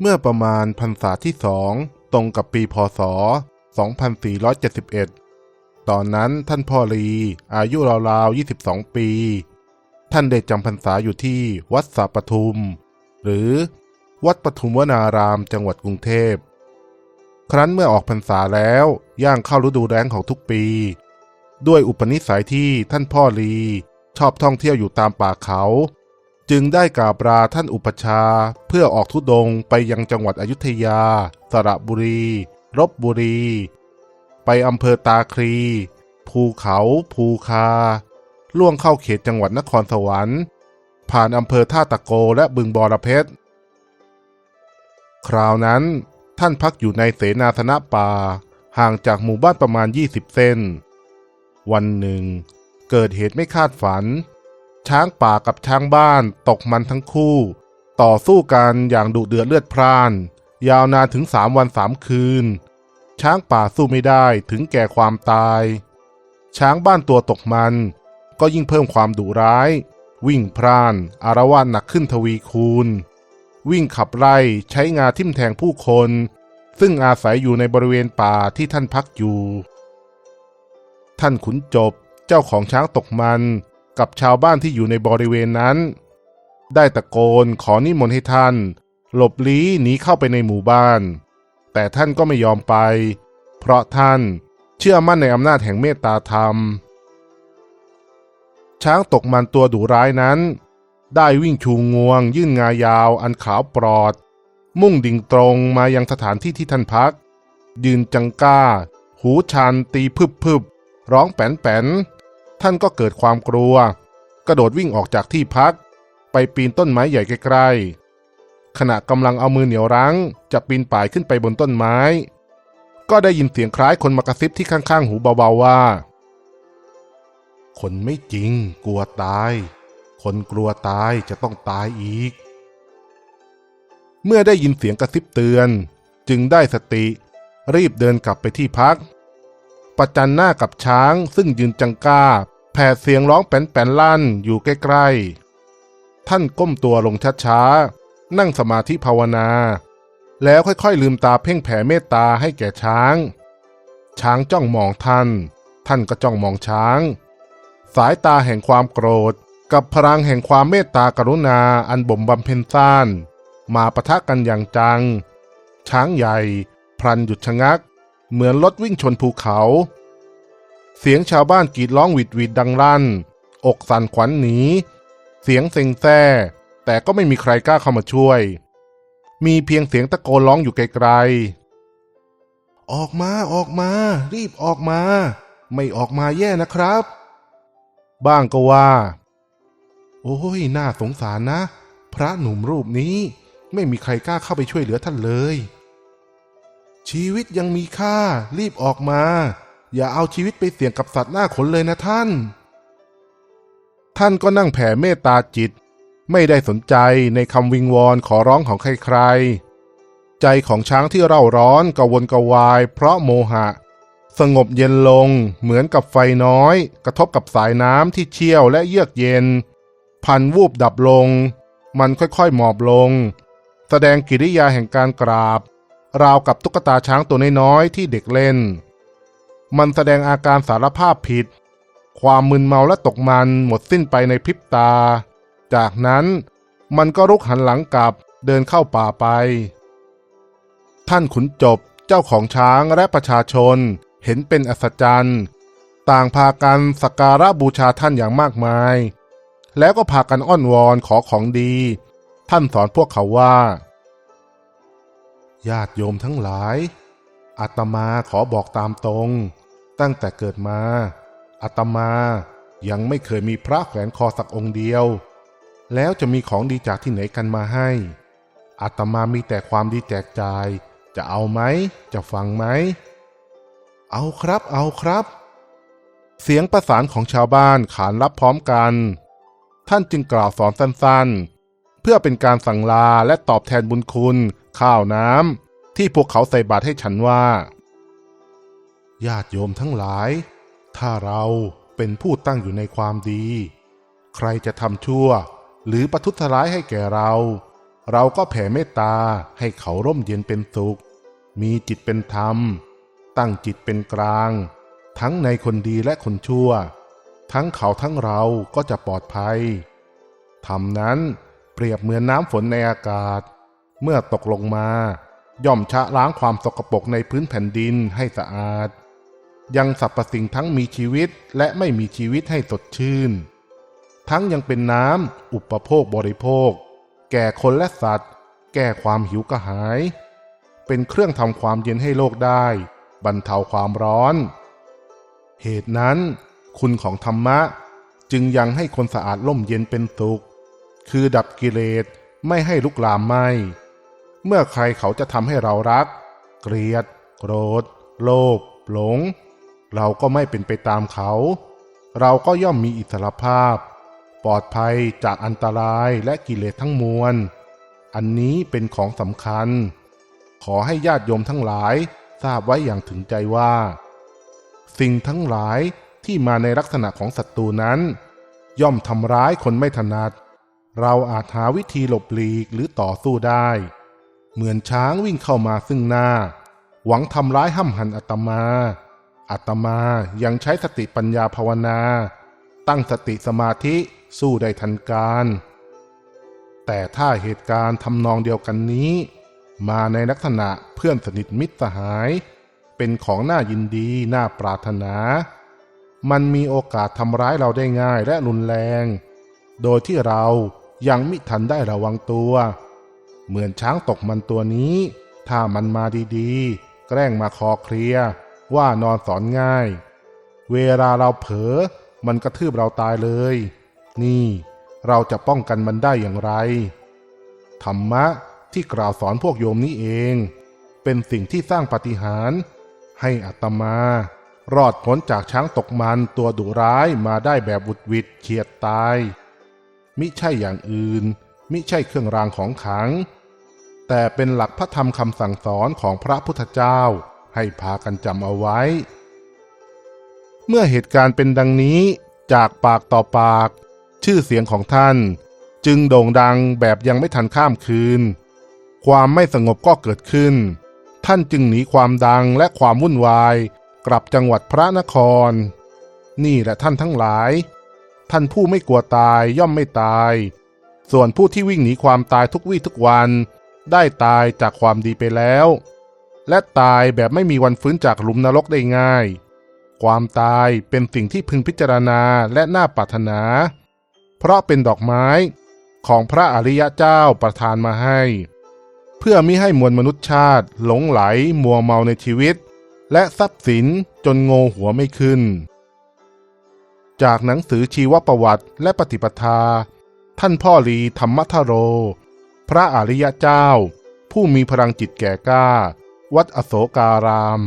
เมื่อประมาณพรรษาที่สองตรงกับปีพศ 2471 ตอนนั้นท่านพ่อลีอายุราวๆ 22 ปี ท่านได้จำพรรษาอยู่ที่วัดสาปทุม หรือวัดปทุมวนารามจังหวัดกรุงเทพ ครั้นเมื่อออกพรรษาแล้วย่างเข้าฤดูแล้งของทุกปี ด้วยอุปนิสัยที่ท่านพ่อลีชอบท่องเที่ยวอยู่ตามป่าเขา จึงได้กราบลาท่านอุปชา เพื่อออกทุดงไปยังจังหวัดอยุธยา สระบุรีลบบุรี ไปอำเภอตาคลี ภูเขาภูคา ล่วงเข้าเขตจังหวัดนครสวรรค์ ผ่านอำเภอท่าตะโกและบึงบอระเพ็ดคราวนั้นท่านพักอยู่ในเสนาสนะป่า ห่างจากหมู่บ้านประมาณ 20 เส้น วันหนึ่ง เกิดเหตุไม่คาดฝัน ช้างป่ากับช้างบ้านตกมันทั้งคู่ ต่อสู้กันอย่างดุเดือดเลือดพร่าน ยาวนานถึงสามวันสามคืน ช้างป่าสู้ไม่ได้ถึงแก่ความตาย ช้างบ้านตัวตกมัน ก็ยิ่งเพิ่มความดุร้าย วิ่งพร่านอารวาสหนักขึ้นทวีคูณ วิ่งขับไล่ใช้งาทิ่มแทงผู้คน ซึ่งอาศัยอยู่ในบริเวณป่าที่ท่านพักอยู่ ท่านขุนจบเจ้าของช้างตกมัน กับชาวบ้านที่อยู่ในบริเวณนั้น ได้ตะโกนขอนิมนต์ให้ท่าน หลบลี้หนีเข้าไปในหมู่บ้าน แต่ท่านก็ไม่ยอมไป เพราะท่านเชื่อมั่นในอำนาจแห่งเมตตาธรรม ช้างตกมันตัวดุร้ายนั้น ได้วิ่งชูงวง ยื่นงายาว อันขาวปลอด มุ่งดิ่งตรงมายังสถานที่ที่ท่านพัก ยืนจังก้า หูชันตีพึบพึบร้องแป้นแป้น ท่านก็เกิดความกลัว กระโดดวิ่งออกจากที่พัก ไปปีนต้นไม้ใหญ่ใกลๆขณะกำลังเอามือเหนียวรั้ง จะปีนป่ายขึ้นไปบนต้นไม้ ก็ได้ยินเสียงคล้ายคนมากระซิบที่ข้างๆ หูเบาๆว่า คนไม่จริง กลัวตาย คนกลัวตายจะต้องตายอีก เมื่อได้ยินเสียงกระซิบเตือน จึงได้สติรีบเดินกลับไปที่พัก ประจันหน้ากับช้างซึ่งยืนจังก้าแผดเสียงร้องแป้นๆลั่นอยู่ใกล้ๆ ท่านก้มตัวลงช้าๆ นั่งสมาธิภาวนา แล้วค่อยๆลืมตาเพ่งแผ่เมตตาให้แก่ช้าง ช้างจ้องมองท่าน ท่านก็จ้องมองช้าง สายตาแห่งความโกรธกับพลังแห่งความเมตตากรุณาอันบ่มบำเพ็ญซ่าน มาปะทะกันอย่างจัง ช้างใหญ่ พลันหยุดชะงัก เหมือนรถวิ่งชนภูเขา เสียงชาวบ้านกรีดร้องหวิดหวิดดังลั่น อกสั่นขวัญหนี เสียงเซ็งแซ่แต่ก็ไม่มีใครกล้าเข้ามาช่วย มีเพียงเสียงตะโกนร้องอยู่ไกลๆ ออกมาออกมา รีบออกมา ไม่ออกมาแย่นะครับ บ้างก็ว่า โอ้ยน่าสงสารนะ พระหนุ่มรูปนี้ไม่มีใครกล้าเข้าไปช่วยเหลือท่านเลย ชีวิตยังมีค่า รีบออกมา อย่าเอาชีวิตไปเสี่ยงกับสัตว์หน้าขนเลยนะท่าน ท่านก็นั่งแผ่เมตตาจิต ไม่ได้สนใจในคำวิงวอนขอร้องของใครๆ ใจของช้างที่เร่าร้อนกระวนกระวาย เพราะโมหะ สงบเย็นลงเหมือนกับไฟน้อย กระทบกับสายน้ำที่เชี่ยวและเยือกเย็น พันวูบดับลง มันค่อยๆหมอบลง แสดงกิริยาแห่งการกราบ ราวกับตุ๊กตาช้างตัวน้อยๆที่เด็กเล่น มันแสดงอาการสารภาพผิด ความมึนเมาและตกมันหมดสิ้นไปในพริบตา จากนั้นมันก็รุกหันหลังกลับเดินเข้าป่าไป ท่านขุนจบเจ้าของช้างและประชาชนเห็นเป็นอัศจรรย์ ต่างพากันสักการะบูชาท่านอย่างมากมาย แล้วก็พากันอ้อนวอนขอของดี ท่านสอนพวกเขาว่า ญาติโยมทั้งหลาย อาตมาขอบอกตามตรง ตั้งแต่เกิดมาอาตมายังไม่เคยมีพระแขวนคอสักองค์เดียว แล้วจะมีของดีจากที่ไหนกันมาให้อาตมามีแต่ความดีแจกจ่าย จะเอาไหม จะฟังไหม เอาครับ เอาครับ เสียงประสานของชาวบ้านขานรับพร้อมกัน ท่านจึงกล่าวสอนสั้นๆ เพื่อเป็นการสั่งลาและตอบแทนบุญคุณ ข้าวน้ำที่พวกเขาใส่บาตรให้ฉันว่า ญาติโยมทั้งหลาย ถ้าเราเป็นผู้ตั้งอยู่ในความดี ใครจะทำชั่ว หรือประทุษร้ายให้แก่เรา เราก็แผ่เมตตาให้เขาร่มเย็นเป็นสุข มีจิตเป็นธรรม ตั้งจิตเป็นกลาง ทั้งในคนดีและคนชั่ว ทั้งเขาทั้งเราก็จะปลอดภัยธรรมนั้นเปรียบเหมือนน้ำฝนในอากาศ เมื่อตกลงมา ย่อมชะล้างความสกปรกในพื้นแผ่นดินให้สะอาด ยังสรรพสิ่งทั้งมีชีวิตและไม่มีชีวิตให้สดชื่น ทั้งยังเป็นน้ำอุปโภคบริโภค แก่คนและสัตว์ แก้ความหิวกระหาย เป็นเครื่องทำความเย็นให้โลกได้ บรรเทาความร้อน เหตุนั้น คุณของธรรมะจึงยังให้คนสะอาดล่มเย็นเป็นสุข คือดับกิเลสไม่ให้ลุกลามไหม เมื่อใครเขาจะทำให้เรารัก เกลียด โกรธ โลภหลง เราก็ไม่เป็นไปตามเขา เราก็ย่อมมีอิสรภาพ ปลอดภัยจากอันตรายและกิเลสทั้งมวล อันนี้เป็นของสำคัญ ขอให้ญาติโยมทั้งหลายทราบไว้อย่างถึงใจว่า สิ่งทั้งหลายที่มาในลักษณะของศัตรูนั้น ย่อมทำร้ายคนไม่ถนัด เราอาจหาวิธีหลบหลีกหรือต่อสู้ได้ เหมือนช้างวิ่งเข้ามาซึ่งหน้า หวังทำร้ายห้ำหันอาตมาอาตมายังใช้สติปัญญาภาวนา ตั้งสติสมาธิสู้ได้ทันการ แต่ถ้าเหตุการณ์ทำนองเดียวกันนี้ มาในลักษณะเพื่อนสนิทมิตรสหาย เป็นของน่ายินดีน่าปรารถนา มันมีโอกาสทำร้ายเราได้ง่ายและรุนแรง โดยที่เรายังมิทันได้ระวังตัว เหมือนช้างตกมันตัวนี้ ถ้ามันมาดีๆ แกล้งมาคอเคลียว่านอนสอนง่าย เวลาเราเผลอมันกระทืบเราตายเลย นี่ เราจะป้องกันมันได้อย่างไร ธรรมะที่กล่าวสอนพวกโยมนี้เอง เป็นสิ่งที่สร้างปฏิหารให้อัตมา รอดพ้นจากช้างตกมันตัวดุร้ายมาได้แบบบุดวิดเฉียดตาย มิใช่อย่างอื่น มิใช่เครื่องรางของขลัง แต่เป็นหลักพระธรรมคำสั่งสอนของพระพุทธเจ้าให้พากันจำเอาไว้ เมื่อเหตุการณ์เป็นดังนี้จากปากต่อปาก ชื่อเสียงของท่าน จึงโด่งดังแบบยังไม่ทันข้ามคืน ความไม่สงบก็เกิดขึ้น ท่านจึงหนีความดังและความวุ่นวาย กลับจังหวัดพระนคร นี่แหละท่านทั้งหลาย ท่านผู้ไม่กลัวตายย่อมไม่ตาย ส่วนผู้ที่วิ่งหนีความตายทุกวี่ทุกวัน ได้ตายจากความดีไปแล้ว และตายแบบไม่มีวันฟื้นจากหลุมนรกได้ง่าย ความตายเป็นสิ่งที่พึงพิจารณาและน่าปรารถนา เพราะเป็นดอกไม้ของพระอริยะเจ้าประทานมาให้ เพื่อมิให้มวลมนุษยชาติ หลงไหลมัวเมาในชีวิต และทรัพย์สินจนโงหัวไม่ขึ้น จากหนังสือชีวประวัติและปฏิปทา ท่านพ่อลีธรรมทโร พระอริยเจ้า ผู้มีพลังจิตแก่กล้า วัดอโศการาม